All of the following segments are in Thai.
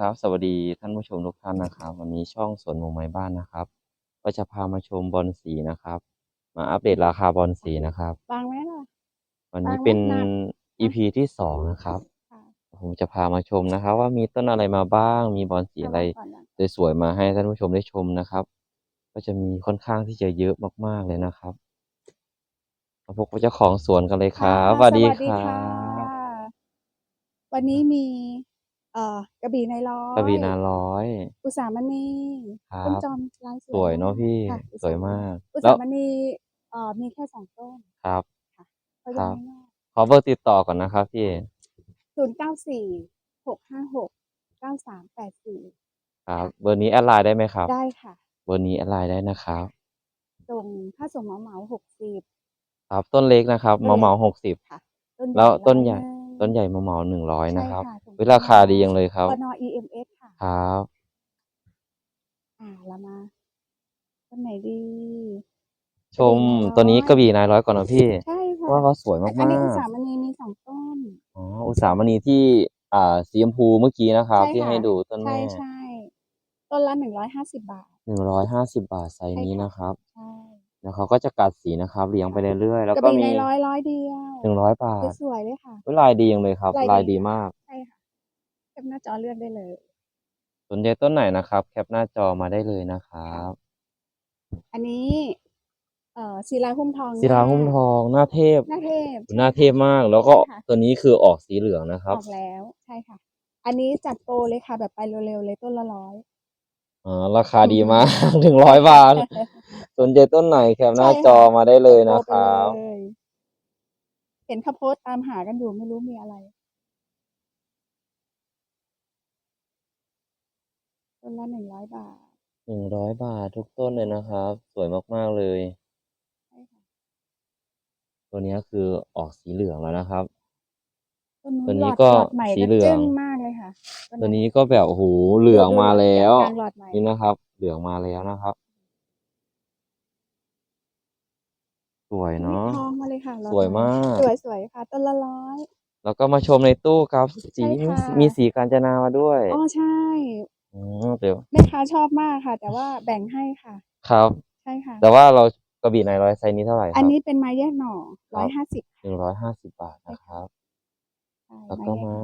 นะครับ สวัสดีท่านผู้ชมทุกท่านนะครับ วันนี้ช่องสวนหมูไม้บ้านนะครับ ก็จะพามาชมบอลสีนะครับ มาอัปเดตราคาบอลสีนะครับ วางไว้ล่ะ วันนี้วางไว้เป็นนาน EP ที่สองนะครับค่ะผมจะพามาชมนะครับ ว่ามีต้นอะไรมาบ้าง มีบอลสีอะไรเาว้ก่อนนะสวยๆมาให้ท่านผู้ชมได้ชมนะครับ ก็จะมีค่อนข้างที่จะเยอะมากๆเลยนะครับมาพบกับเจ้าของสวนกันเลยครับะสวัสดีสครัค่ะบวันนี้มี เอ่อกระบี่ในร้อยกระบี่นาร้อย อุตสามณีครัต้นบจอมลายสวยสวยเนาะพี่ค่ะสวยมาก อุตแล้สาวมณีเอ่อมีแค่สองต้นครับ เขาครัยังบ ไม่งอกขอเบอร์ติดต่อก่อนนะครับพี่ศูนย์เก้าสี่หกห้าหกเก้าสามแปดสี่ครับ เบอร์นี้แอดไลน์ได้ไหมครับ ได้ค่ะ เบอร์นี้แอดไลน์ได้นะครับ ส่งค่าส่งเหมาเหมาหกสิบ ครับต้นเล็กนะครับต้นเล็กเหมาเหมาหกสิบ ค่ะต้นแล้วต้นใหญ่ร้อยงต้นใหญ่เหมาเหมาหนึ่งร้อยนะครับ ใช่ส่งเวลาคาดียังเลยครับปน EMS ค่ะ ครับอ่าเรามาต้นไหนดี ชมตัวนี้กระบี่นายร้อยก่อนนะพี่ ใช่ค่ะว่าเขาสวยมาอันนี้อุกตสามณีมีสองต้น ๆอ๋ออุตสาหมณีที่อ่าสีชมพูเมื่อกี้นะครับ ใช่ที่ค่ะ ให้ดูต้นใช่แม่ใช่ต้นละหนึ่งร้อยห้าสิบบาท หนึ่งร้อยห้าสิบบาทไซส์ใช่นี้ค่ะนะครับ ใช่แล้วเขาก็จะกัดสีนะครับเลี้ยงไปเรื่อยๆแล้วกระก็บี่มีในร้อยร้อยเดียวหนึ่งร้อยบาทสวยๆเลยค่ะ เวลายดียังเลยครับ ลายดี ลายดีมากใช่ค่ะแค ปหน้าจอเลือกได้เลย สนใจต้นไหนนะครับ แคปหน้าจอมาได้เลยนะครับ อันนี้ เอ่อศิลาหุ้มทองศิลาหุ้มทอง หน้าเทพ หน้าเทพ หน้าเทพมาก แล้วก็ใช่ค่ะ ตัวนี้คือออกสีเหลืองนะครับออกแล้วใช่ค่ะ อันนี้จัดโปรเลยค่ะ แบบไปเร็วๆเลยต้นละร้อย อ่าราคาดีมาก ถึงร้อยบาท สนใจต้นไหนแคปหน้าใช่ค่ะจอมาได้เลยนะโปคไปรับเลยเห็นเขาโพสต์ตามหากันอยู่ไม่รู้มีอะไร ต้นละหนึ่งร้อยบาท หนึ่งร้อยบาททุกต้นเลยนะครับ สวยมาก ๆ เลย ใช่ค่ะ ตัวนี้คือออกสีเหลืองแล้วนะครับต้นนู้นตัวนี้หลอดก็หลอดใหม่สีก็เหลือง จึ้งมากเลยค่ะตัวนี้ก็แบบโอ้โหเหลืองมาแล้ว กลางหลอดใหม่นี่นะครับ เหลืองมาแล้วนะครับ สวยเนาะ ทองมาเลยค่ะหลอดสวยใหมาก สวยสวยๆค่ะ ต้นละร้อย แล้วก็มาชมในตู้ครับสีใช่ค่ะ มีสีกาญจนามาด้วย อ๋อใช่ อืมเดี๋ยวแม่ค้าชอบมากค่ะ แต่ว่าแบ่งให้ค่ะ ครับ ใช่ค่ะ แต่ว่าเรากระบี่นายร้อยไซส์นี้เท่าไหร่คอัรันบ นี้เป็นไม้แยกหน่อครัร้อบ ยห้าสิบหนึ่งร้อยห้าสิบบาทนะครับแล้วก็มา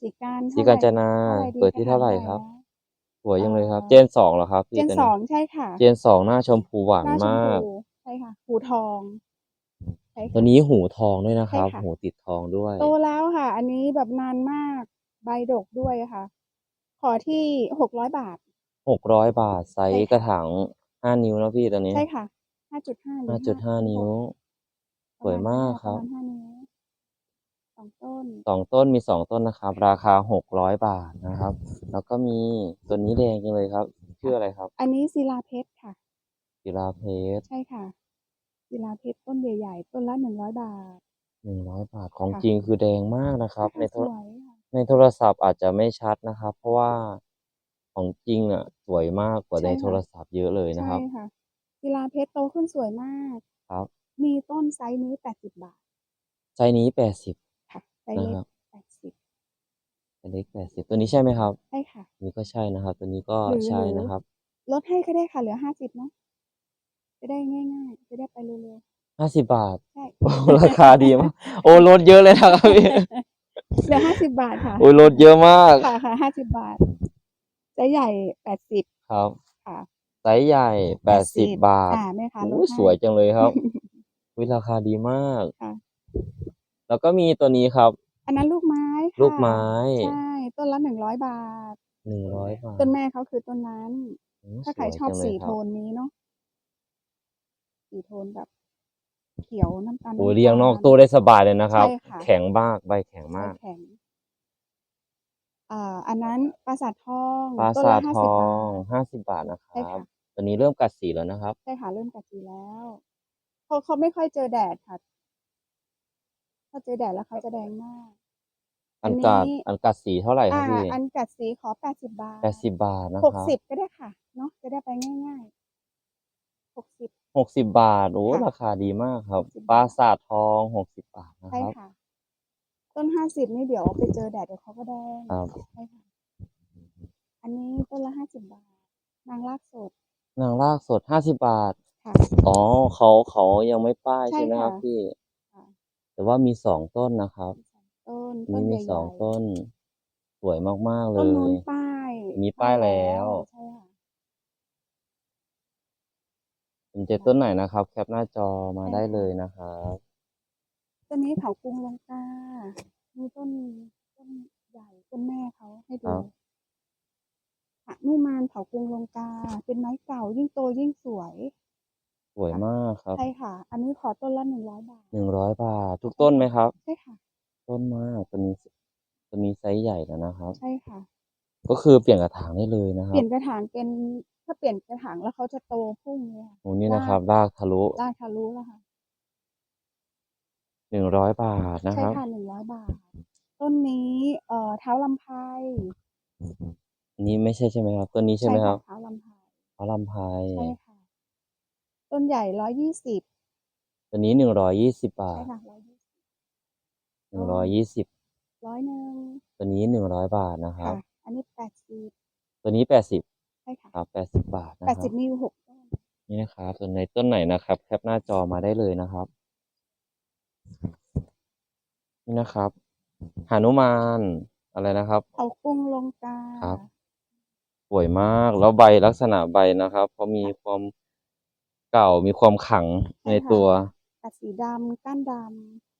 สีการสีกาญจนาเท่ไหร่เปิดที่เท่าไหร่กะถครับนะสวยยังเลยครับเอ่อเจนสองเหรอครับพี่เจนตัวสองใช่ค่ะเจนสองหน้าชมพูหวานหน้าชมมาก พูใช่ค่ะหูทองใช่ค่ะ ตัวนี้หูทองด้วยนะครับ ใช่ค่ะ หูติดทองด้วย โตแล้วค่ะ อันนี้แบบนานมาก ใบดกด้วยค่ะ ขอที่หกร้อยบาท หกร้อยบาทไซใช่ส์ค่ะกระถางห้านิ้วนะพี่ตัวนี้ใช่ค่ะห้าจุดห้าห้าจุดห้านิ้ว สวยมากครับประมาณห้านิ้วสองต้นสองต้นมีสองต้นนะครับ ราคาหกร้อยบาทนะครับ แล้วก็มีตัวนี้แดงจังเลยครับ ชื่ออะไรครับอันนี้ศิลาเพชรค่ะกีฬาเพชรใช่ค่ะศิลาเพชรต้นใหญ่ๆต้นละหนึ่งร้อยบาท หนึ่งร้อยบาทของค่ะ จริงคือแดงมากนะครับ ในโทสรวยค่ะ ในโทรศัพท์อาจจะไม่ชัดนะครับ เพราะว่าของจริงอะ สวยมากกว่าในโทรศัพท์เยอะเลยนะครับใช่ค่ะศิลาเพชรโตขึ้นสวยมาก ครับมีต้นไซส์นี้แปดสิบบาทไซส์นี้แปดสิบค่ะไซส์เล็นะครักบแปดสิบไซส์เล็กแปดสิบตัวนี้ใช่ไหมครับใช่ค่ะ นี่ก็ใช่นะครับ ตัวนี้ก็หรือใช่หรือนะครับลดให้ก็ได้ค่ะ เหลือห้าสิบเนาะจะได้ง่าย ๆ จะได้ไปเร็วห้าสิบบาท ๆใช่ โอ้ราคาดีมากโอ้ลดเยอะเลยนะครับพี่เห ลือห้าสิบบาทค่ะโอ้ยลดเยอะมาก ค่ะค่ะห้าสิบบาทไซส์ใหญ่แปดสิบครับ ค่ะ ไซส์ใหญ่แปดสิบบาทอ่าแม่ค้าลดโอ้ให้ สวยจังเลยครับ วิราคาดีมาก ค่ะ แล้วก็มีตัวนี้ครับ อันนั้นลูกไม้ค่ะลูกไม้ใช่ต้นละหนึ่งร้อยบาท หนึ่งร้อยบาทต้นแม่เขาคือต้นนั้น อืมถ้าใครวยชอบจังเลยสีคโทรับนนี้เนาะสีโทนแบบ เขียวน้ำตาลโอ้ยน้ำเรียงนอกตาลตู้ได้สบายเลยนะครับ ใช่ค่ะ แข็งมากใบแข็งใบมาก แข็งอ่าอันนั้นปราสาททองปราต้นสาละทห้าทสิบอบางท ห้าสิบบาทนะคใช่รับค่ะตอนนี้เริ่มกัดสีแล้วนะครับ ใช่ค่ะเริ่มกัดสีแล้วเขาเขาไม่ค่อยเจอแดดค่ะถ้าเจอแดดแล้วเขาจะแดงมาก อันกัดอันนี้อันกัดสีเท่าไหร่ครัอ่าบพี่อันกัดสีขอแปดสิบบาทแปดสิบบาทนะหคกรับสิบก็ได้ค่ะเนาะจะได้ไปง่ายๆ หกสิบ หกสิบบาทโอ้ค่ะราคาดีมากครับ60ปราสาททองหกสิบบาทนะใช่ครับ ค่ะ ต้นห้าสิบนี่เดี๋ยวไปเจอแดดเดี๋ยวเขาก็แดงครับ ใช่ค่ะ อันนี้ต้นละห้าสิบบาท นางรากสดนางรากสดห้าสิบบาท ค่ะ อ๋อเขาเขายังไม่ป้ายใช่ใช่ไหมครับค่ะพี่ ค่ะ แต่ว่ามีสองต้นนะครับต้นมีต้นมีใหญ่ๆสองต้น สวยมากๆเลต้นยนู้นป้ายมีป้ายแล้ว ใช่ค่ะ สนใจต้นไหนนะครับ แคปหน้าจอมาได้เลยนะครับต้นนี้เขากรุงลงกามีต้นต้นใหญ่ต้นแม่เขาให้คดูรับหนุมานเขากรุงลงกา เป็นไม้เก่ายิ่งโตยิ่งสวย สวยมากครับ ใช่ค่ะ อันนี้ขอต้นละหนึ่งร้อยบาทหนึ่งร้อยบาท ทุกต้นไหมครับ ใช่ค่ะ ต้นมากตัวนี้ตัวนี้ไซส์ใหญ่แล้วนะครับ ใช่ค่ะ ก็คือเปลี่ยนกระถางได้เลยนะคเปรับลี่ยนกระถางเป็นถ้าเปลี่ยนกระถางแล้วเขาจะโตพุ่งเลยค่ะโอ้นี่นะครับรากทะลุได้ทะลุแล้วค่ะ หนึ่งร้อยบาทนะใช่ครับ ค่ะหนึ่งร้อยบาท ต้นนี้เอ่อเท้าลำไพรอันนี้ไม่ใช่ใช่ไหมครับต้นนี้ใช่ไหมครับเท้าลำไพรเขาลำไพรใช่ค่ะ ต้นใหญ่ร้อยยี่สิบตัวนี้หนึ่งร้อยยี่สิบบาใช่ทค่ะร้อยยี่สิบหนึ่งร้อยยี่สิบร้อยหนึ่งตัวนี้หนึ่งร้อยบาทนะครับ ค่ะ อันนี้แปดสิบตัวนี้แปดสิบใช่ค่ะครับแปดสิบบาทนะแปดครัสิบบมีอยู่หกต้นนี่นะครับ ส่วนในต้นไหนนะครับ แคปหน้าจอมาได้เลยนะครับ นี่นะครับหานุมานอะไรนะครับ เขากรุงลงกาครับ สวยมากแล้วใบลักษณะใบนะครับเขามีความเก่ามีความขังในตัวตัดสีดำก้านดำ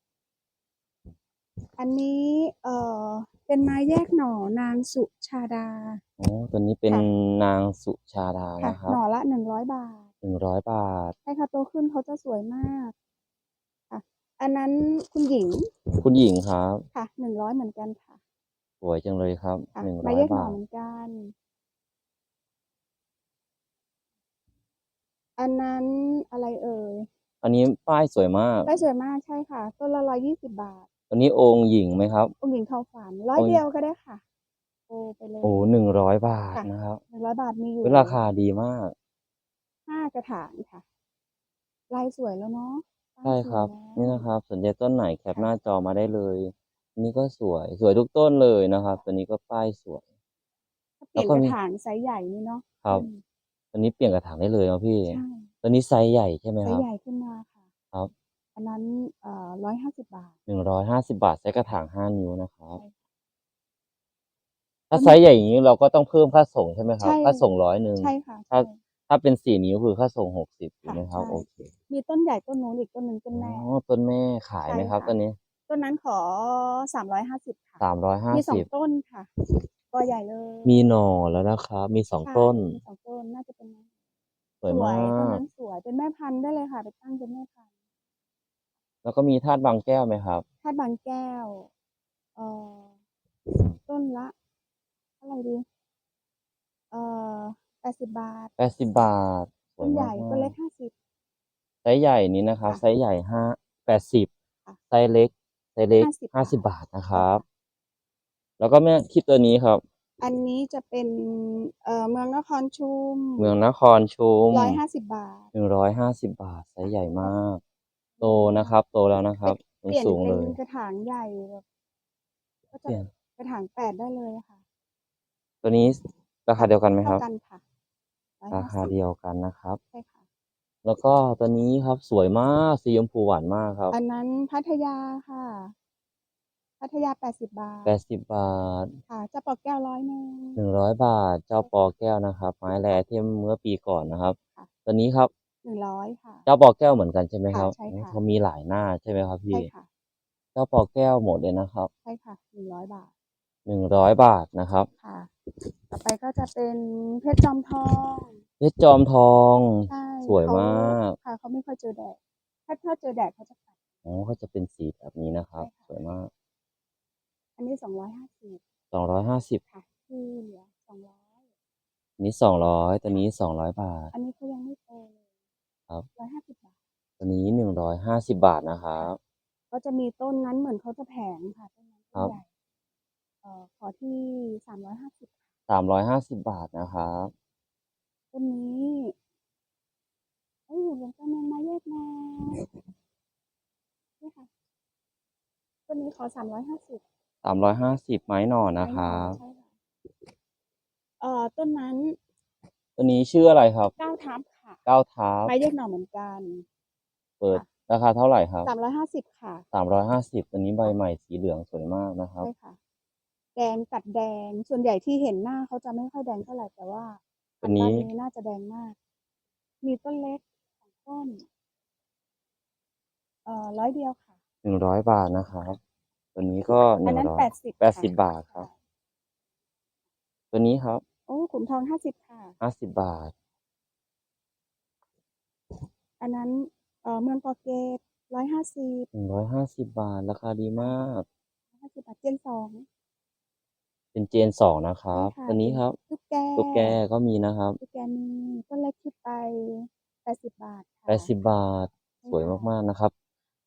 อันนี้เอ่อเป็นไม้แยกหน่อนางสุชาดา อ๋อตัวนี้เป็นค่ะ นางสุชาดาค่ะ นะครับหน่อละหนึ่งร้อยบาท หนึ่งร้อยบาทใช่ค่ะโตขึ้นเขาจะสวยมากค่ะ อันนั้นคุณหญิงคุณหญิงครับ ค่ะหนึ่งร้อยเหมือนกันค่ะสวยจังเลยครับค่ะหนึ่งไม้ร้อยแยกหน่บาอทเหมือนกัน อันนั้นอะไรเอ่ยอันนี้ป้ายสวยมาก ได้สวยมากใช่ค่ะ ต้นละร้อยยี่สิบบาท อันนี้องค์หญิงไหมครับ องค์หญิงทองฝันร้อยองค์เดียวก็ได้ค่ะ โอไปเลย โอ้หนึ่งร้อยบาทค่ะ นะครับหนึ่งร้อยบาทมีอยู่เป็นราคาดีมาก ห้ากระถางค่ะ ลายสวยแล้วเนาะใช่ครับ ลายสวยแล้วนี่นะครับ สนใจต้นไหนแคปหน้าจอมาได้เลยอันนี้ก็สวยสวยทุกต้นเลยนะครับ ตัวนี้ก็ป้ายสวย ถ้าเปลี่ยนแล้วก็กมี ระถางไซส์ใหญ่นี่เนาะครับ อืมตัวนี้เปลี่ยนกระถางได้เลยเนาะพี่ ใช่ตัวนี้ไซส์ใหญ่ใช่ไหมไซครัส์บ ใหญ่ขึ้นมาค่ะครับ อันนั้น เอ่อร้อยห้าสิบบาท หนึ่งร้อยห้าสิบาทไซส์กระถางห้านิ้วนะครับใช่ถ้าไซส์ใหญ่อย่างนี้เราก็ต้องเพิ่มค่าส่งใช่ไหมครับ ใช่ ค่าส่งร้อยหนึ่ง ใช่ค่ะถ้า ใช่ ถ้าเป็นสี่นิ้วคือค่าส่งหกสิบถูกค่ะไหมครับ ใช่ โอเคมีต้นใหญ่ต้นนู้นอีกต้นหนึ่งต้นอ๋แม่อต้นแม่ขายไหมใช่ครับค่ะ ต้นนี้ต้นนั้นขอสามร้อยห้าสิบค่ะ สามร้อยห้ามีสอสิงบต้นค่ะก็ใหญ่เลยมีหน่อแล้วนะครับ มีสองใช่ต้นมีสองต้นน่าจะเป็นไม้สวยมาต้นก นั้นสวยเป็นแม่พันธุ์ได้เลยค่ะ ไปตั้งเป็นแม่พันธุ์ แล้วก็มีธาตุบางแก้วไหมครับ ธาตุบางแก้ว เอ่อ ต้นละเท่าไหร่ดี เอ่อแปดสิบบาทแปดสิบบาทสวต้ยนใหมาญ่กต้นเล็กห้าสิบ ไซส์ใหญ่นี้นะครับค่ะไซส์ใหญ่ห้าแปดสิบค่ะไซส์เล็กไซส์เล็ก50 ห้าสิบบาทนะครับค่ะแล้วก็แม่คลิปตัวนี้ครับ อันนี้จะเป็น เอ่อ เมืองนครชุมเมืองนครชุมร้อยห้าสิบบาท หนึ่งร้อยห้าสิบบาทไซส์ใหญ่มาก โตนะครับ โตแล้วนะครับเปลี่ยนสูงเป็เลนยกระถางใหญ่แบบก็เปจะลี่ยน กระถางแปดได้เลยค่ะตัวนี้ราคาเดียวกันไหมคเท่ารับ กันค่ะร้อยราห้าคาสิบเดียวกันนะครับ ใช่ค่ะ แล้วก็ตัวนี้ครับสวยมากสีชมพูหวานมากครับอันนั้นพัทยาค่ะ พัทยาแปดสิบบาทแปดสิบบาทค่ะเจะปอกแก้วร้อยหนึ่ง หนึ่งร้อยบาท เจ้าปอแก้วนะครับ ไม้แรเทมเมื่อปีก่อนนะครับ ค่ะ ตัวนี้ครับ หนึ่งร้อยค่ะ เจ้าปอแก้วเหมือนกันใช่ไหมครับค่ะใช่ค่ะ เขามีหลายหน้าใช่ไหมครับพี่ ใช่ค่ะเจ้าปอแก้วหมดเลยนะครับใช่ค่ะหนึ่งร้อยบาทหนึ่งร้อยบาทนะครับค่ะ ต่อไปก็จะเป็นเพชรจอมทองเพชรจอมทอง ใช่สวยเขมากค่ะเขาไม่ค่อยเจอแดดถ้าถ้าเจอแดดเขาจะตัด อ๋อเขาจะเป็นสีแบบนี้นะครับ ใช่ค่ะ สวยมากอันนี้สองร้อยห้าสิบสองร้อยห้าสิบค่ะที่เหลือสองร้อยนี้สองร้อยตัวนี้สองร้อยบาท อันนี้เขายังไม่โตเลยค รับร้อยห้าสิบบาทตัวนี้หนึ่งร้อยห้าสิบบาทนะครับ ก็จะมีต้นนั้นเหมือนเขาจะแผงค่ะต้นนั้นครัต้นบใหญ่เอ่อขอที่สามร้อยห้าสิบสามร้อยห้าสิบบาทนะครับ ต้นนี้เอ้ยหลวงตาแมงมาแยกมานี่ค่ะต้นนี้ขอสามร้อยห้าสิบสามร้อยห้าสิบไม้หน่อนะครับ ใช่ค่ะเอ่ออต้นนั้นตัวนี้ชื่ออะไรครับ เก้าทับค่ะ เก้าทับไม้เรียกหน่อเหมือนกันเปิดราคาเท่าไหร่ครับสามร้อยห้าสิบค่ะสามร้อยห้าสิบตัวนี้ใบใหม่สีเหลืองสวยมากนะครับใช่ค่ะแดงตัดแดงส่วนใหญ่ที่เห็นหน้าเขาจะไม่ค่อยแดงเท่าไหร่แต่ว่าตัวนี้พัธุ์นี้น่าจะแดงมาก มีต้นเล็กสองต้นเอ่อร้อยเดียวค่ะหนึ่งร้อยบาทนะครับตัวนี้ก็หอันนึ่งนั้นร้อยแปดสิบแปดสิบบาทครับ ตัวนี้ครับ โอ้ขุมทองห้าสิบค่ะห้าสิบบาท อันนั้นเอ่อเมืองโปรเกตร้อยห้าสิบหนึ่งร้อยห้าสิบบาท ราคาดีมาก ห้าสิบบาทเจนสอง เป็นเจนสองนะครับใช่ค่ะ ตัวนี้ครับตุ๊กแกตุ๊กแกก็มีนะครับตุ๊กแกมีต้นเล็กคิดไปแปดสิบบาทค่ะแปดสิบบาทใช่สวยค่ะมากๆนะครับ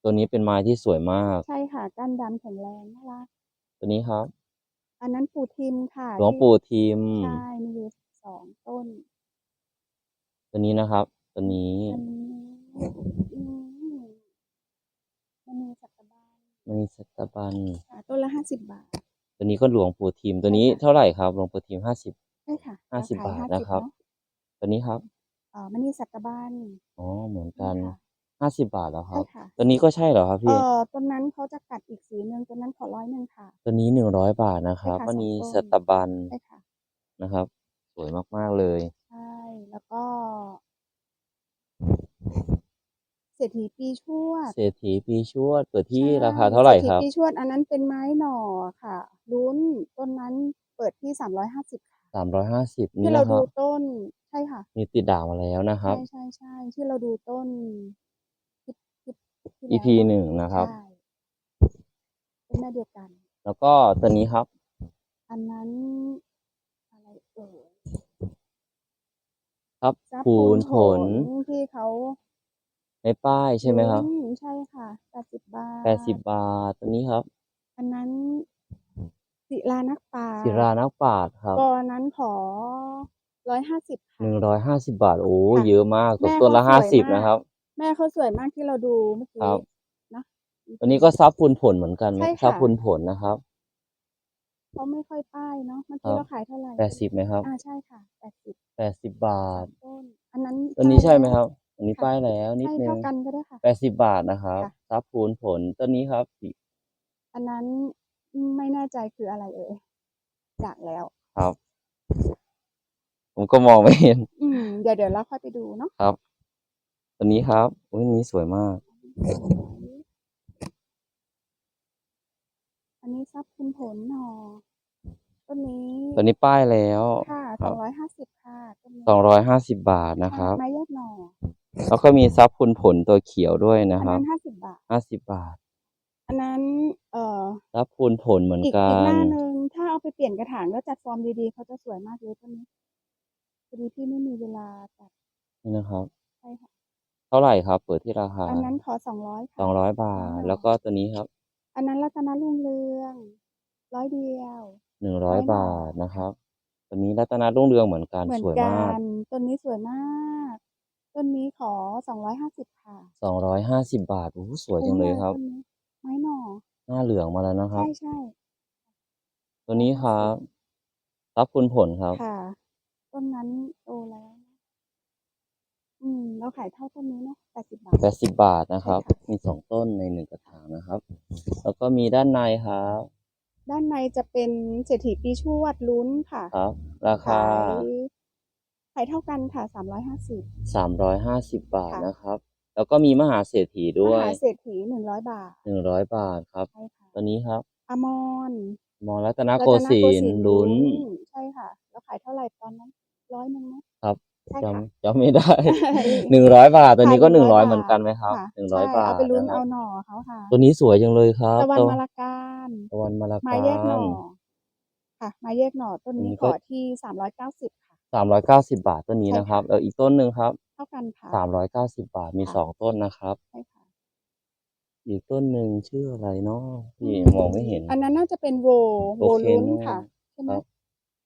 ตัวนี้เป็นไม้ที่สวยมาก ใช่ค่ะก้านดำแข็งแรงน่ารักตัวนี้ครับ อันนั้นปู่ทิมค่ะหลวงที่ปู่ทิม ใช่มีอยู่สองต้น ตัวนี้นะครับ ตัวนี้ อันนี้อื มมันมีสัตบาลมันมีสัตบันค่ะต้นละห้าสิบบาท ตัวนี้ก็หลวงปู่ทิมตัวนี้ใช่ค่ะเท่าไหร่ครับหลวงปู่ทิมห้าสิบใช่ค่ะห้าสิบเรขยบาท50นะครับเนอะตัวนี้ครับเอ่อมันมีสัตบาลอ๋อเหมือนกันค่ะห้าสิบบาทแล้วคใช่รับ ค่ะตัวนี้ก็ใช่เหรอครับเอพี่ อต้นนั้นเขาจะกัดอีกสีหนึ่งต้นนั้นขอร้อยหนึ่งค่ะ ตัวนี้หนึ่งร้อยบาทนะครับใช่ค่ะมันมีสองต้น สัตบันใช่ค่ะนะครับ สวยมากๆเลย ใช่แล้วก็ เศรษฐีปีชวดเศรษฐีปีชวดเปิดที่ใช่ราคาเท่าไหร่ครับศษฐีปีชวดอันนั้นเป็นไม้หน่อค่ะลุ้นต้นนั้นเปิดที่สามร้อยห้าสิบค่ะสามร้อยห้าสิบที่นี่เรานะคดูรับต้นใช่ค่ะ มีติดด่างมาแล้วนะครับใช่ใช่ใช่ที่เราดูต้นคลิปคลิปที่ EP แล้วหนึ่งนะครับใช่เป็นแม่เดียวกัน แล้วก็ตัวนี้ครับ อันนั้นอะไรเอ่ยครับทรัพย์ภูนผลที่เขา ในป้ายใช่ไหมครับอืใช่ค่ะแปดสิบบาทแปดสิบบาทตัวนี้ครับอันนั้นศิลานักป่าศิรานักปราชญ์ครับก็อันนั้นขอร้อยห้าสิบค่ะหนึ่งร้อยห้าสิบาท โอ้ค่ะเยอะมากตแม่กต้นละเขาห้าสสิวยบมาก นะครับ แม่เขาสวยมากที่เราดูเมื่อกี้ครับ นะ ตัวนี้ก็ซับพูนผลเหมือนกันไหมใช่ค่ะ ซับพูนผลนะครับเขาไม่ค่อยป้ายเนาะเมื่อครักี้บเราขายเท่าไหร่แปดสิบไหมครับอ่าใช่ค่ะแปดสิบแปดสิบบาท ต้น อันนั้นตัวนี้ใช่ไหมป้ายคแล้วรับ อันนี้ป้ายแล้วนิดใช่นึเท่างกันก็ได้ค่ะ แปดสิบบาทนะครับค่ะ ซับพูนผลตัวนี้ครับสีอันนั้นไม่แน่ใจคืออะไรเอ่ยจากแล้ว ครับ ผมก็มองไม่เห็นอืมเดี๋ยวเดี๋ยวเราค่อยไปดูเนาะครับตัวนี้ครับอุ้ยอันนี้สวยมาก อันนี้ซับคุณผลหนอต้นนี้ตัวนี้ป้ายแล้ว ค่ะคสรัอบ งร้อยห้าสิบค่ะต้นนี้สองร้อยห้าสิบบาทนะครับ ไม้แยกหน่อ แล้วก็มีซับคุณผลตัวเขียวด้วยนะอันครับนั้นห้าสิบบาท ห้าสิบบาทอันนั้น เอ่อซับคุณผลเหมือนอีกกัอีกหน น้าหนึ่งถ้าเอาไปเปลี่ยนกระถางแล้วจัดฟอร์มดีๆเขาจะสวยมากเลยต้นนี้พอดีพี่ไม่มีเวลาจัดนี่นะครับ ใช่ค่ะ เท่าไหร่ครับ เปิดที่ราคาอันนั้นขอสองร้อยสองร้อยบาทค่ะแล้วก็ตัวนี้ครับอันนั้นรัตนรุ่งเรืองร้อยเดียว หนึ่งร้อยร้อยบาบาททนะครับ ตัวนี้รัตนารุ่งเรืองเหมือนกันเหมือนสวยกัมาก นต้นนี้สวยมาก ต้นนี้ขอสองร้อยห้าสิบค่ะสองร้อยห้าสิบบาทโอ้โหสวยจังเลยครับต้นนี้ไม้หน่อหน้าเหลืองมาแล้วนะครับ ใช่ใช่ตัวนี้ครับซับคุณผลครับ ค่ะ ต้นนั้นโตแล้ว อืม เราขายเท่าต้นนี้เนาะแปดสิบบาทแปดสิบบาทนะครับใช่ค่ะมีสองต้นในหนึ่งกระถางนะครับ แล้วก็มีด้านในครับ ด้านในจะเป็นเศรษฐีปีชวดลุ้นค่ะ ครับ ราคา ขายขายเท่ากันค่ะสามร้อยห้าสิบ สามร้อยห้าสิบบาทค่ะ นะครับ แล้วก็มีมหาเศรษฐีด้มวยหาเศรษฐีหนึ่งร้อยบาทหนึ่งร้อยบาทครับ ใช่ค่ะตัวนี้ครับ อมรมองรัตนรัโกตนสินทโกร์ลุ้น ใช่ค่ะ แล้วขายเท่าไหร่ตอนนั้นร้อยหนึ่งไหมครับ ใช่จค่ะำจำไม่ได้ หนึ่งร้อยบาท ตัวนี้ก็ค่ะหนึ่งร้อย100เหมือนกันไหมครับค่ะหนึ่งร้อยใช่บาทเอาไปลุ้นนะคเอารับหน่อเขาค่ะตัวนี้สวยจังเลยครับตะวันตัวมาลาการตะวันมาลาไม้แยกหน่กาอร ค่ะไม้แยกหน่อต้นนี้นี่ขก็อที่สามร้อยเก้าสิบค่ะ สามร้อยเก้าสิบาทต้นนี้ใช่นะครับค่ะแล้วอีกต้นหนึ่งครับ เท่ากันค่ะสามร้อยเก้าสิบาทมีค่ะสองต้นนะครับใช่ค่ะอีกต้นหนึ่งชื่ออะไรเนาะพี่มองไม่เห็น อันนั้นน่าจะเป็นโวโวโอเคลุ้นเนอะค่ะใช่ไหมครับ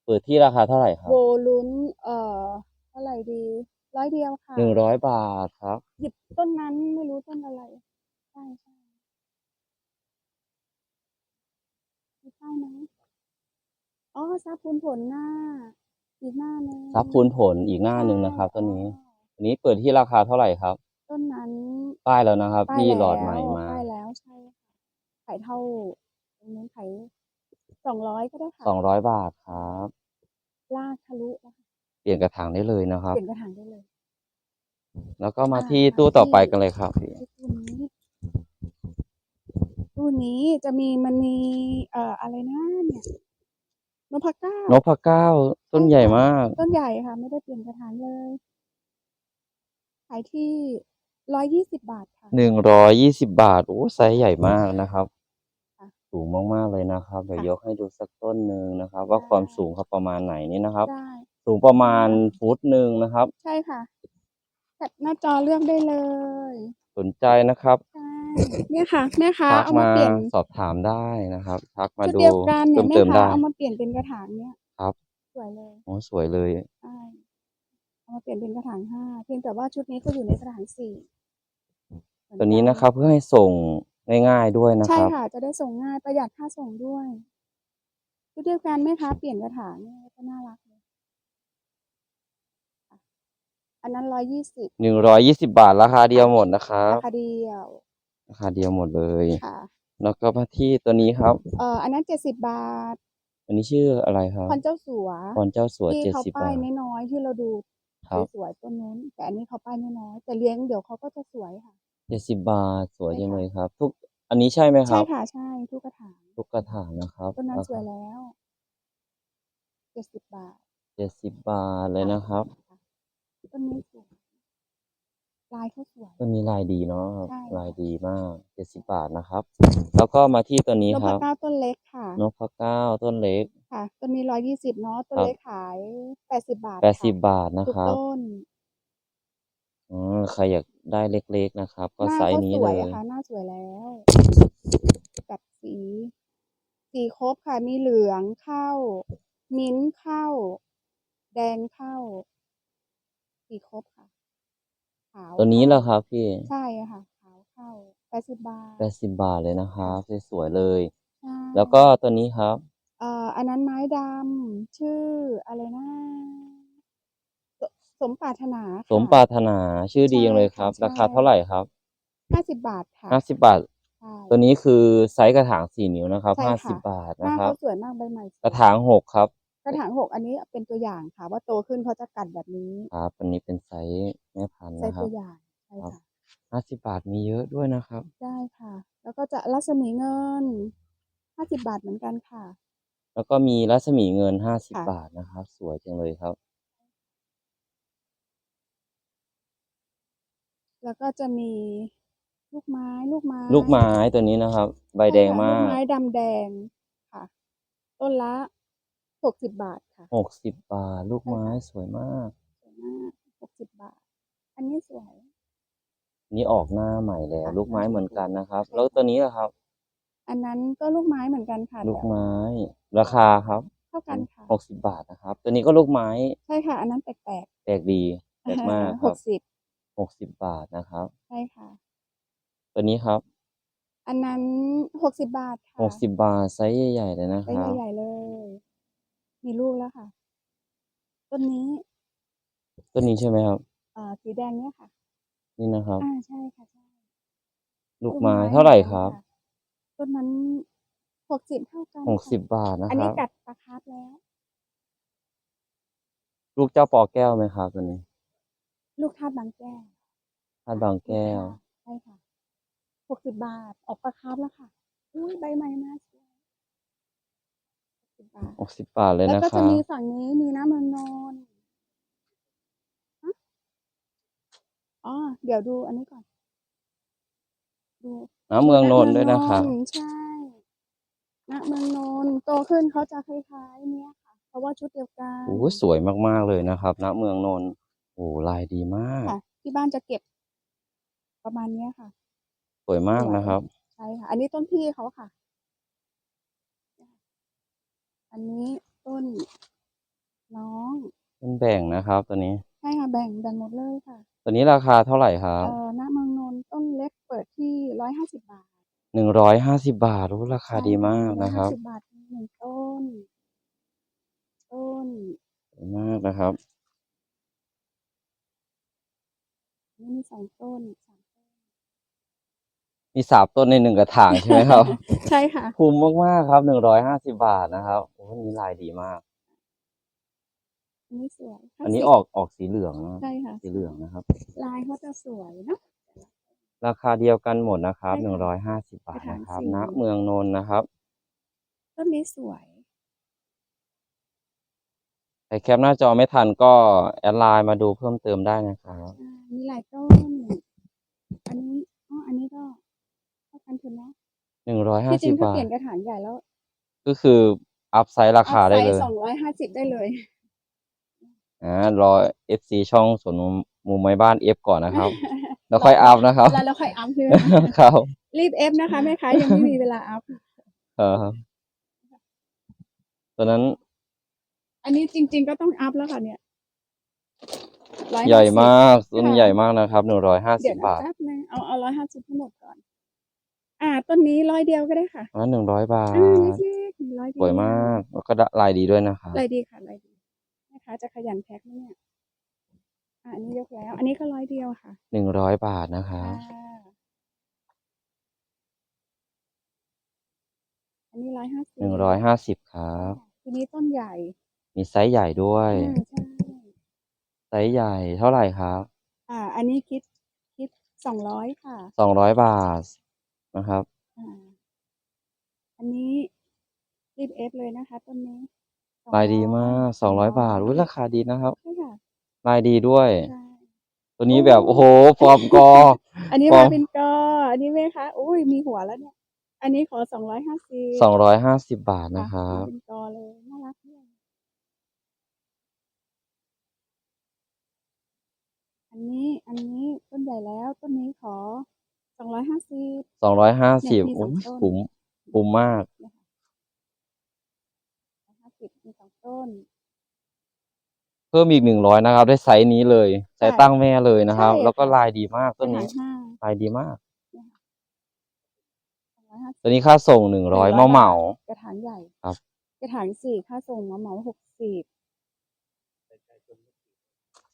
เปิดที่ราคาเท่าไหร่ครับโวลุ้นเอ่อเท่าไหร่ดีร้อยเดียวค่ะหนึ่งร้อยบาทครับ หยิบต้นนั้นไม่รู้ต้นอะไรใช่ใช่ไม่ใช่นะอ๋อซาพูนผลหน้า อีกหน้าหนึงทรัพย์พูนผลอีกหน้าหนึ่งนะครับต้นนี้อันนี้เปิดที่ราคาเท่าไหร่ครับ ต้นนั้นป้ายแล้วนะครับป้ายที่แล้วหลอดใหม่มา ป้ายแล้วใช่ค่ะขายเท่าตรงนู้นขายสองร้อยก็ได้ค่ะสองร้อยบาทครับ ลากทะลุแล้วค่ะเปลี่ยนกระถางได้เลยนะครับ เปลี่ยนกระถางได้เลย แล้วก็มาอ่าที่มาตู้ต่อไปที่กันเลยครับพี่ที่ตู้นี้ตู้นี้จะมีมันมีเอ่ออะไรนะเนี่ย นพเก้านพเก้าต้นใหญ่มาก ต้นใหญ่ค่ะ ไม่ได้เปลี่ยนกระถางเลยขายที่ร้อยยี่สิบบาทค่ะหนึ่งร้อยยี่สิบบาทโอ้ไซส์ใหญ่มากนะครับค่ะสูงมากๆเลยนะครับเดี๋ยวค่ะยกให้ดูสักต้นหนึ่งนะครับ ว่าความสูงเขาประมาณไหนนี่นะครับได้สูงประมาณฟุตหนึ่งนะครับ ใช่ค่ะแคปหน้าจอเลือกได้เลย สนใจนะครับใช่ เนี่ยค่ะแม่ค้าทักเอามามาเปลี่ยนสอบถามได้นะครับทักมาชุดดูเดียวกันเนี่ยเติมแม่เติมค้าได้ เอามาเปลี่ยนเป็นกระถางเนี่ยครับ สวยเลยโอ้สวยเลย ใช่เอามาเปลี่ยนเป็นกระถางห้าเพียงแต่ว่าชุดนี้ก็อยู่ในกระถางสี่เหมือตัวนี้กั นะครับเพื่อให้ส่งง่ายๆด้วยนะใช่ครับ ค่ะ จะได้ส่งง่ายประหยัดค่าส่งด้วยชุดเดียวกันแม่ค้าเปลี่ยนกระถางเนี่ยก็น่ารักเลยค่ะอันนั้นร้อยยี่สิบหนึ่งร้อยยี่สิบาทราคาเดียวหมดนะครับ ราคาเดียว ราคาเดียวหมดเลย ค่ะแล้วก็มาที่ตัวนี้ครับ เอ่ออันนั้นเจ็ดสิบบาทอันนี้ชื่ออะไรครับพันเจ้าสัวพรเจ้าสัวที่เจ็ดเขาสิบป้ายบาทน้อยๆที่เราดูครับสวยๆต้นนู้น แต่อันนี้เขาป้ายน้อยๆแต่เลี้ยงเดี๋ยวเขาก็จะสวยค่ะ เจ็ดสิบบาทสวยใช่จังค่ะเลยครับ ทุกอันนี้ใช่ไหมคใช่รับ ค่ะใช่ทุกกระถางทุกกระถางนะครับต้นนั้นสวยแล้วเจ็ดสิบบาทเจ็ดสิบบาทเลยนะครับค่ะต้นนี้สวย ลายเขาสวยต้นนี้ลายดีเนาะครับใช่ ลายดีมากเจ็ดสิบบาทนะครับ แล้วก็มาที่ตัวนี้นคพรับเก้าต้นเล็กค่ะนพเก้าต้นเล็ก ค่ะต้นนี้ร้อยยี่สิบเนาะต้นครับ เล็กขายแปดสิบบาทแปดสิบค่ะบาทนะทุกครับต้นอ๋อใครอยากได้เล็กๆนะครับ ก็หน้าไซส์ก็นี้สเลวยย อะค่ะหน้าสวยแล้วกับสีสีครบค่ะ มีเหลืองเข้า มิ้นท์เข้า แดงเข้า สีครบค่ะขาวตัวนี้เข้าแหละครับพี่ใช่อะค่ะขาวเข้าแปดสิบบาทแปดสิบบาทเลยนะครับสวยๆเลย ใช่แล้วก็ตัวนี้ครับ เอ่ออันนั้นไม้ดำชื่ออะไรนะสสมปรารถนาสมปรารถนาชื่อดีจังเลยครับ ใช่ ราคาเท่าไหร่ครับห้าสิบบาทค่ะห้าสิบบาท ใช่ ตัวนี้คือไซส์กระถางสี่นิ้วนะครับใช่ห้าค่ะ สิบบาทหนะน้าครับเขาสวยมากใบใหม่สวยกระถางหกครับ กระถางหกอันนี้เป็นตัวอย่างค่ะ ว่าโตขึ้นเขาจะกัดแบบนี้ครับอันนี้เป็นไซส์แม่พันธุ์ใช้นะครัตับวอย่างใช่ครับค่ะห้าสิบบาทมีเยอะด้วยนะครับ ได้ค่ะ แล้วก็จะรัศมีเงินห้าสิบบาทเหมือนกันค่ะ แล้วก็มีรัศมีเงินห้าสิบค่ะ บาทนะครับ สวยจังเลยครับ แล้วก็จะมีลูกไม้ลูกไม้ลูกไม้ตัวนี้นะครับ ใบแดงใช่ค่ะมาลูกก ไม้ดำแดงค่ะ ต้นละ หกสิบบาทค่ะหกสิบบาท ลูกไม้ใช่ค่ะสวยมากสวยมากหกสิบบาท อันนี้สวย นี่ออกหน้าใหม่แล้วค่ะลูกไม้หน้าเหมือนกันนะครับใช่แล้วค่ะตัวนี้ล่ะครับ อันนั้นก็ลูกไม้เหมือนกันค่ะลูกแต่ไม้ ราคาครับเท่ากันค่ะหกสิบบาทนะครับ ตัวนี้ก็ลูกไม้ ใช่ค่ะ อันนั้นแปลกแปลกดีแปลกมากๆคหรับกสิบหกสิบบาทนะครับ ใช่ค่ะ ตัวนี้ครับ อันนั้นหกสิบบาทค่ะหกสิบบาทไซส์ใหญ่ๆเลยนะใบครับใหญ่ๆเลย มีลูกแล้วค่ะ ต้นนี้ ต้นนี้ใช่ไหมครับเอ่อสีแดงเนี่ยค่ะ นี่นะครับ อ่า ใช่ค่ะใช่ลูกไม้เท่าไหร่ครับะต้นนั้นหกสิบเท่ากันหกสิบค่ะบาทนะอันคนี้รับ กัดปลาคาร์ฟแล้ว ลูกเจ้าปอแก้วไหมครับตัวนี้ลูกทาสบางแก้วท่านบางแก้ว ใช่ค่ะหกสิบบาท ออกปลาคาร์ฟแล้วค่ะ อุ้ยใบใหม่มากสวย หกสิบบาทหกสิบบาทเลยแล้วนะก็คจะรับมีฝั่งนี้มีน้ำเมืองนนท์ฮะอ๋อ เดี๋ยวดูอันนี้ก่อน ดูน้ำเมืองนนท์ด้วยนะครับณเมืองนนท์ใช่ณเมืองนนท์โตขึ้นเขาจะคล้ายๆเนี้ยค่ะ เพราะว่าชุดเดียวกัน โอ้โหสวยมากๆเลยนะครับณเมืองนนท์โอ้โหลายดีมาก ค่ะ ที่บ้านจะเก็บ ประมาณเนี้ยค่ะ สวยมากสวยนะครับ ใช่ค่ะ อันนี้ต้นพี่เขาค่ะ อันนี้ต้นน้องต้นแบ่งนะครับตัวนี้ ใช่ค่ะแบ่งแบ่งหมดเลยค่ะ ตัวนี้ราคาเท่าไหร่ครับเอ่อณเมืองนนท์ต้นเล็กเปิดที่ร้อยห้าสิบบาทหนึ่งร้อยห้าสิบบาทโอ้ราคาดีมากนะครับสิบบาทหนึ่งต้น ต้นสวยมากนะครับ นี่มีสองต้นสามต้น มีสามต้นในหนึ่งกระถางใช่ไหมครับ ใช่ค่ะ คุ้มมากๆครับหนึ่งร้อยห้าสิบาทนะครับโอ้โหนี่ลายดีมาก อันนี้สวยอันนี้ออกออกสีเหลืองนะใช่ค่ะ สีเหลืองนะครับ ลายเขาจะสวยเนาะ ราคาเดียวกันหมดนะครับใช่หนึ่งร้ค่ะอยห้าสิบาทกระถางนะครับสีณเมืองนนท์นะครับต้นนี้สวย ใครแคปหน้าจอไม่ทันก็แอดไลน์มาดูเพิ่มเติมได้นะครับอ่ามีหลายต้น อันนี้อ๋ออันนี้ก็ เท่ากันทุนเนาะหนึ่งร้อยห้าที่จสิริบงถ้าบาเปทลี่ยนกระถางใหญ่แล้วก็คืออัพไซด์ราคาได้เลยสองร้อยห้าสิบได้เลย อ่ารอ FC ช่องสวนมุมไม้บ้าน F ก่อนนะครับ แล้วค่อยอัพนะครับ แล้วเราค่อยอัพใช่ไหม ครับรีบเอฟนะคะแม่ค้ายังไม่มีเวลาอัพครับตอนนั้นอันนี้จริง ๆ ก็ต้องอัพแล้วค่ะเนี่ย150ใหญ่มากต้นค่ะ ใหญ่มากนะครับหนึ่งร้อยห้าเดี๋สิยวบนะบาท แป๊บนึงเอาเอาร้อยห้าสิบทั้งหมดก่อน อ่า ต้นนี้ร้อยเดียวก็ได้ค่ะอ๋อหนึ่งร้อยบาทอ่าเล็กๆร้อยเดียวสวยมากแล้วก็ลายดีด้วยนะครับลายดีค่ะลายดีแม่ค้าจะขยันแพ็คไหมเนี่ยอ่าอันนี้ยกแล้ว อันนี้ก็ร้อยเดียวค่ะหนึ่งร้อยบาทนะครับอ่าอันนี้ร้อยห้าสิบหนึ่งร้อยห้าสิบครับ ทีนี้ต้นใหญ่มีไซส์ใหญ่ด้วย อ่าใช่ ไซส์ใหญ่เท่าไหร่ครับอ่า อันนี้คิดคิดสองร้อยค่ะสองร้อยบาท นะครับ อ่า อันนี้รีบเอฟเลยนะคะต้นนี้ลายดีมากสองร้อย200บาทอุ้ยราคาดีนะครับ ใช่ค่ะลายดีด้วย ใช่ ตัวนี้แบบ โอ้โหฟอร์มกอ อันนี้ฟอมาร์มเป็นกอ อันนี้ไหมคะอุ้ยมีหัวแล้วเนี่ย อันนี้ขอสองร้อยห้าสิบสองร้อยห้าสิบบาทนะครับ เป็นกอเลยน่ารักด้วยอันนี้อันนี้ต้นใหญ่แล้วต้นนี้ขอ สองร้อยห้าสิบสองร้อยห้าสิบเนี่ยมีสองต้นคุ้มคุ้มมากห้าสิบมีสองต้น เพิ่มอีกหนึ่งร้อยนะครับ ได้ไซส์นี้เลยไซส์ใช่ตั้งแม่เลยนะครับใช่แล้วก็ค่ะลายดีมากกต้ระนถานี้งห้าลายดีมากสองร้อยห้าสิบตัวนี้ค่าส่งหนึ่งร้อย100เมาเหมากระถางใหญ่ครับ กระถางสี่ค่าส่งเหมาเหมาหกสิบ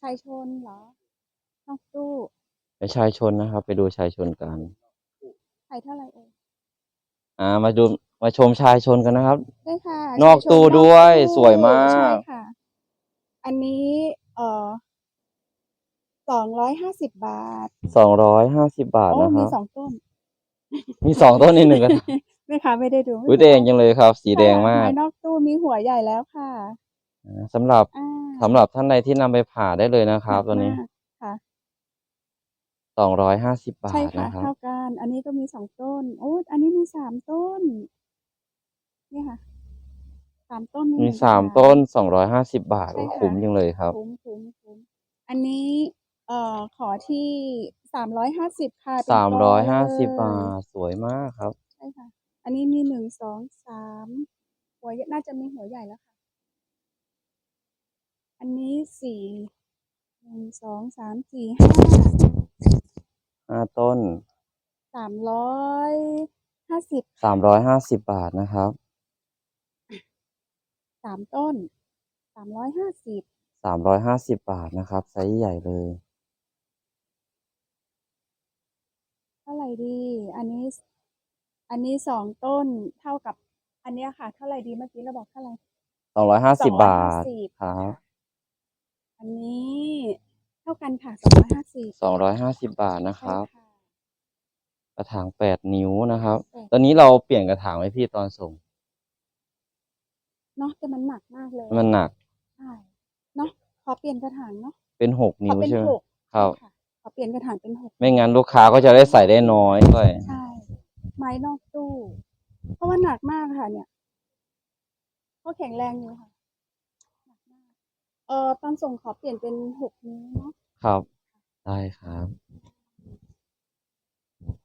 ชายชนเหรอนอกตู้ ไปชายชนนะครับ ไปดูชายชนกันขายเท่าไหร่เอ่ยอ่า มาดูมาชมชายชนกันนะครับ ได้ค่ะนอกชายชตู้นนด้วยตู้สวยมาก ใช่ค่ะ อันนี้เอ่อสองร้อยห้าสิบบาทสองร้อยห้าสิบบาทโอ้นะคมีรับ สองต้นมีสองต้นในหนึ่งกันแม่ค้าไม่ได้ดูอุ้ยแดงจังเลยครับ สีแดงมากไม้นอกตู้มีหัวใหญ่แล้วค่ะอ่าสำหรับอ่าสำหรับท่านใดที่นำไปผ่าได้เลยนะครับ ตัวนี้ มาก ค่ะสองร้อยห้าสิบบาใช่ทค่ะ นะครับ เท่ากัน อันนี้ก็มีสองต้น โอ้อันนี้มีสามต้น เนี่ยค่ะสามต้นมีหงสามกระถง ต้นสองร้อยห้าสิบบาทใช่โอ้ค่ะ คุ้มจังเลยครับ คุ้มคุ้มคุ้มอันนี้ เอ่อ ขอที่สามร้อยห้าสิบค่ะเป็นสามร้อยห้าสิบกบาทสวยมากครับ ใช่ค่ะ อันนี้มีหนึ่งสองสามหัวใหญ่น่าจะมีหัวใหญ่แล้วค่ะ อันนี้สี่หนึ่งสองสามสี่ห้า ห้าต้นสามร้อยห้าสิบสามร้อยห้าสิบบาทนะครับสามต้นสามร้อยห้าสิบสามร้อยห้าสิบบาทนะครับไซส์ใหญ่เลยเท่าไหร่ดี อันนี้ อันนี้สองต้นเท่ากับ อันเนี้ยค่ะ เท่าไหร่ดีเมื่อกี้เราบอกเท่าไหร่สองร้อยห้าสิบบาท250ครับ อันนี้ เท่ากันค่ะสองร้อยห้าสิบสองร้อยห้าสิบบาทนะครับค่ะกระถางแปดนิ้วนะครับแปดตอนนี้เราเปลี่ยนกระถางไว้พี่ตอนส่งเนาะแต่มันหนักมากเลย มันหนักใช่เนาะขอเปลี่ยนกระถางเนาะเป็นหกขอนิ้วเป็นใช่ไหมหกครับค่ะขอเปลี่ยนกระถางเป็นหกไม่งั้นลูกค้าก็จะได้ใส่ได้น้อยด้วยใช่ไม้นอกตู้ เพราะว่าหนักมากค่ะ เนี่ยก็แข็งแรงอยู่ค่ะหนักมาก เอ่อตอนส่งขอเปลี่ยนเป็นหกนิ้วเนาะครับ ได้ครับ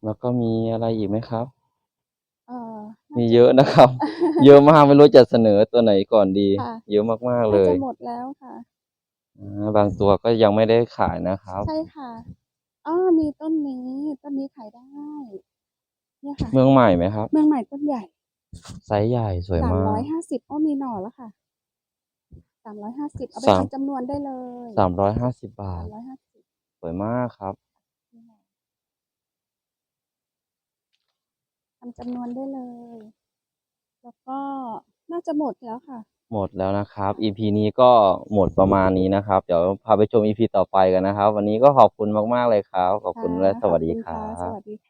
แล้วก็มีอะไรอีกไหมครับ เอ่อน่ามีจะเยอะนะครับ เยอะมากไม่รู้จะเสนอตัวไหนก่อนดี ค่ะเยอะมากๆเลน่ายจะหมดแล้วค่ะ อ่าบางตัวก็ยังไม่ได้ขายนะครับ ใช่ค่ะอ๋อมีต้นนี้ต้นนี้ขายได้ เนี่ยค่ะ เมืองใหม่ไหมครับ เมืองใหม่ต้นใหญ่ไซส์ใหญ่สวยสามมาร้อก ยห้าสิบอ้อมีหน่อแล้วค่ะ สามร้อยห้าสิบเอาไปสาม ทำจำนวนได้เลยสามร้อยห้าสิบบาสาท มร้อยห้าสิบสวยมากครับ ทำจำนวนได้เลย แล้วก็น่าจะหมดแล้วค่ะ หมดแล้วนะครับ EP นี้ก็หมดประมาณนี้นะครับ เดี๋ยวพาไปชม EP ต่อไปกันนะครับ วันนี้ก็ขอบคุณมาก ๆ เลยครับ ขอบคุณและสวัสดีคขอบรัณะสบ วัสดีค่ะ